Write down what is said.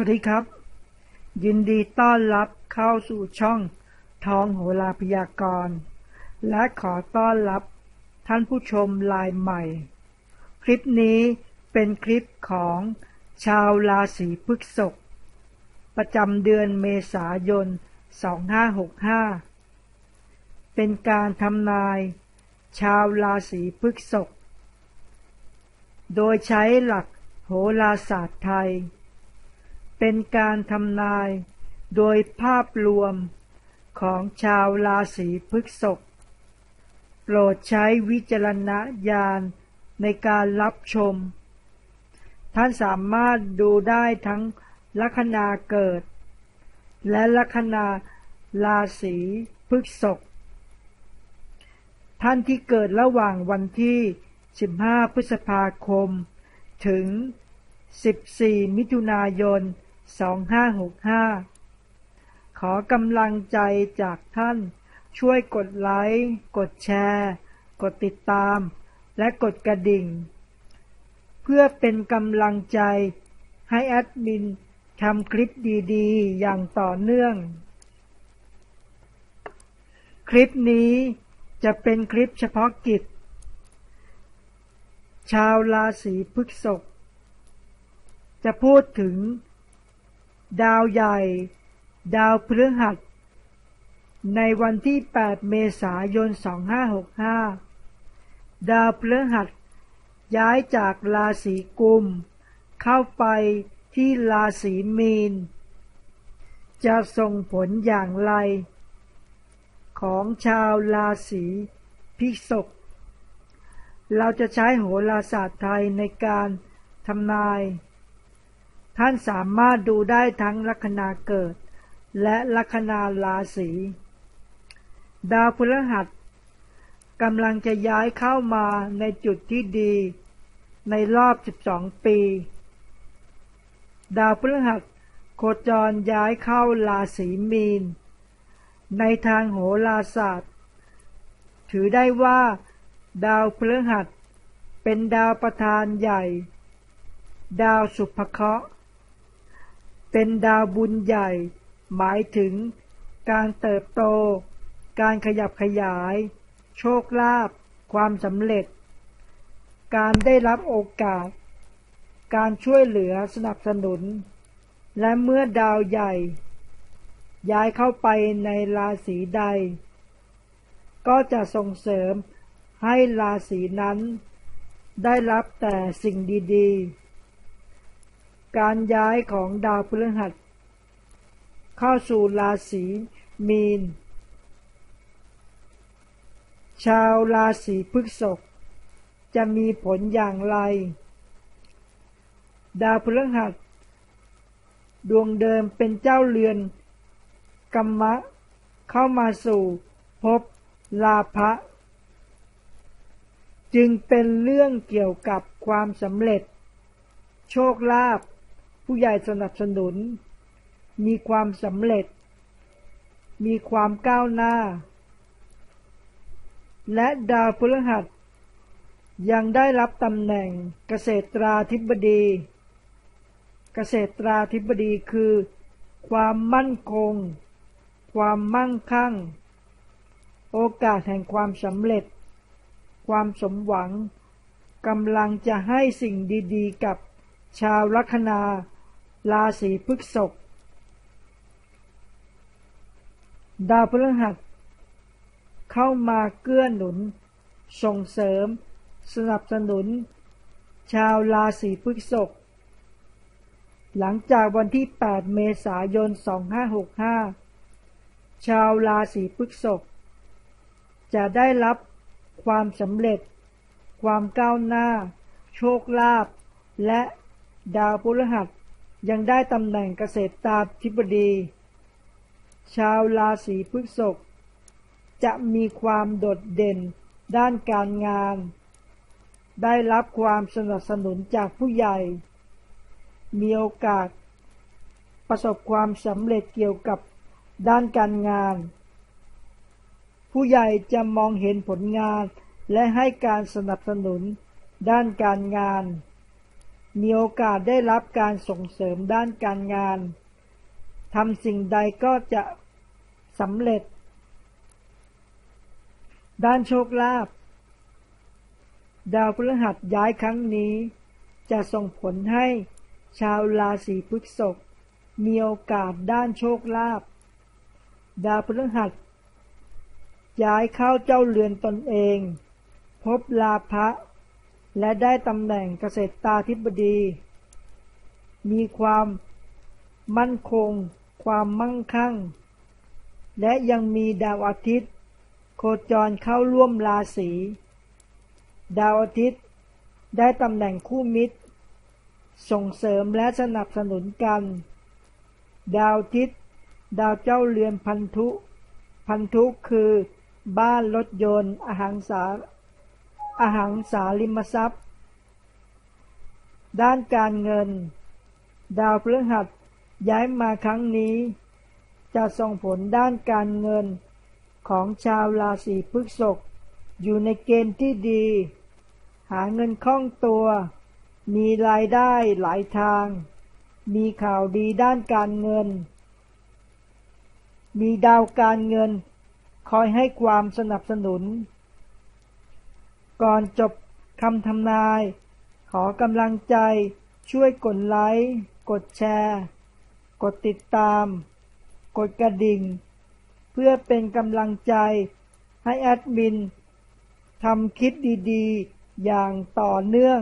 วัสดีครับ ยินดีต้อนรับเข้าสู่ช่องทองโหราพยากรณ์ และขอต้อนรับท่านผู้ชมลายใหม่ คลิปนี้เป็นคลิปของชาวราศีพฤษภประจำเดือนเมษายน 2565 เป็นการทำนาย ชาวราศีพฤษภโดยใช้หลักโหราศาสตร์ไทย เป็นการทำนายโดยภาพรวมของชาวราศีพฤษภโปรดใช้วิจารณญาณในการรับชม ท่านสามารถดูได้ทั้งลัคนาเกิด และลัคนาราศีพฤษภท่านที่เกิดระหว่างวันที่ 15 พฤษภาคม ถึง 14 มิถุนายน 2565 ขอกำลังใจจากท่าน ช่วยกดไลค์ กดแชร์ กดติดตาม และกดกระดิ่ง เพื่อเป็นกำลังใจให้แอดมินทำคลิปดีๆ อย่างต่อเนื่อง คลิปนี้จะเป็นคลิปเฉพาะกิจ ชาวราศีพฤษภจะพูดถึง ดาวใหญ่ ดาวพฤหัส ในวันที่ 8 เมษายน 2565 ดาวพฤหัส ย้ายจากราศีกุม เข้าไปที่ราศีมีน จะส่งผลอย่างไร ของชาวราศีพิษกเราจะใช้โหราศาสตร์ไทยในการทำนาย ท่านสามารถดูได้ทั้งลัคนาเกิด และลัคนาราศีดาวพฤหัสกำลังจะย้ายเข้ามาในจุดที่ดี ในรอบ 12 ปี ดาวพฤหัสโคจรย้ายเข้าราศีมีน ในทางโหราศาสตร์ ถือได้ว่า ดาวพฤหัสเป็นดาวประธานใหญ่ ดาวสุภเคราะห์ เป็นดาวบุญใหญ่ หมายถึง การเติบโต การขยับขยาย โชคลาภความสำเร็จ การได้รับโอกาส การช่วยเหลือสนับสนุน และเมื่อดาวใหญ่ ย้ายเข้าไปในราศีใด ก็จะส่งเสริมให้ราศีนั้น ได้รับแต่สิ่งดี ๆ การย้ายของดาวพฤหัส เข้าสู่ราศีมีน ชาวราศีพฤษภจะมีผลอย่างไร ดาวพฤหัส ดวงเดิมเป็นเจ้าเรือนกรรมะ เข้ามาสู่พบลาภะจึงเป็นเรื่องเกี่ยวกับความสำเร็จ โชคลาภ ผู้ใหญ่สนับสนุน มีความสำเร็จ มีความก้าวหน้า และดาวพฤหัส ยังได้รับตำแหน่งเกษตราธิบดี เกษตราธิบดีคือ ความมั่นคง ความมั่งคั่ง โอกาสแห่งความสำเร็จ ความสมหวังกำลังจะให้สิ่งดีๆ กับชาวลัคนา ราศีพฤษภดาวพฤหัส เข้ามาเกื้อหนุน ส่งเสริม สนับสนุน ชาวราศีพฤษภหลังจากวันที่ 8 เมษายน 2565 ชาวราศีพฤษภจะได้รับความสำเร็จ ความก้าวหน้า โชคลาภและดาวพฤหัส ยังได้ตำแหน่งเกษตรตาธิบดี ชาวราศีพฤษภจะมีความโดดเด่นด้านการงาน ได้รับความสนับสนุนจากผู้ใหญ่ มีโอกาส ประสบความสำเร็จเกี่ยวกับด้านการงาน ผู้ใหญ่จะมองเห็นผลงานและให้การสนับสนุนด้านการงาน มีโอกาสได้รับการส่งเสริมด้านการงานทำสิ่งใดก็จะสำเร็จ ด้านโชคลาภดาวพฤหัสย้ายครั้งนี้ จะส่งผลให้ชาวราศีพฤษภมีโอกาสด้านโชคลาภดาวพฤหัส ย้ายเข้าเจ้าเรือนตนเอง พบลาภะ และได้ตำแหน่งเกษตราธิบดี มีความมั่นคง ความมั่งคั่ง และยังมีดาวอาทิตย์ โคจรเข้าร่วมราศีดาวอาทิตย์ได้ตำแหน่งคู่มิตร ส่งเสริมและสนับสนุนกัน ดาวอาทิตย์ ดาวเจ้าเรือนพันธุ พันธุคือบ้านรถยนต์อาหารสา อาหารสาริมทรัพย์ ด้านการเงิน ดาวพฤหัสย้ายมาครั้งนี้ จะส่งผลด้านการเงินของชาวราศีพฤษภอยู่ในเกณฑ์ที่ดี หาเงินคล่องตัว มีรายได้หลายทาง มีข่าวดีด้านการเงิน มีดาวการเงิน คอยให้ความสนับสนุน ก่อนจบคำทำนาย ขอกำลังใจช่วยกดไลค์ กดแชร์ กดติดตาม กดกระดิ่ง เพื่อเป็นกำลังใจให้แอดมินทำคลิปดีๆ อย่างต่อเนื่อง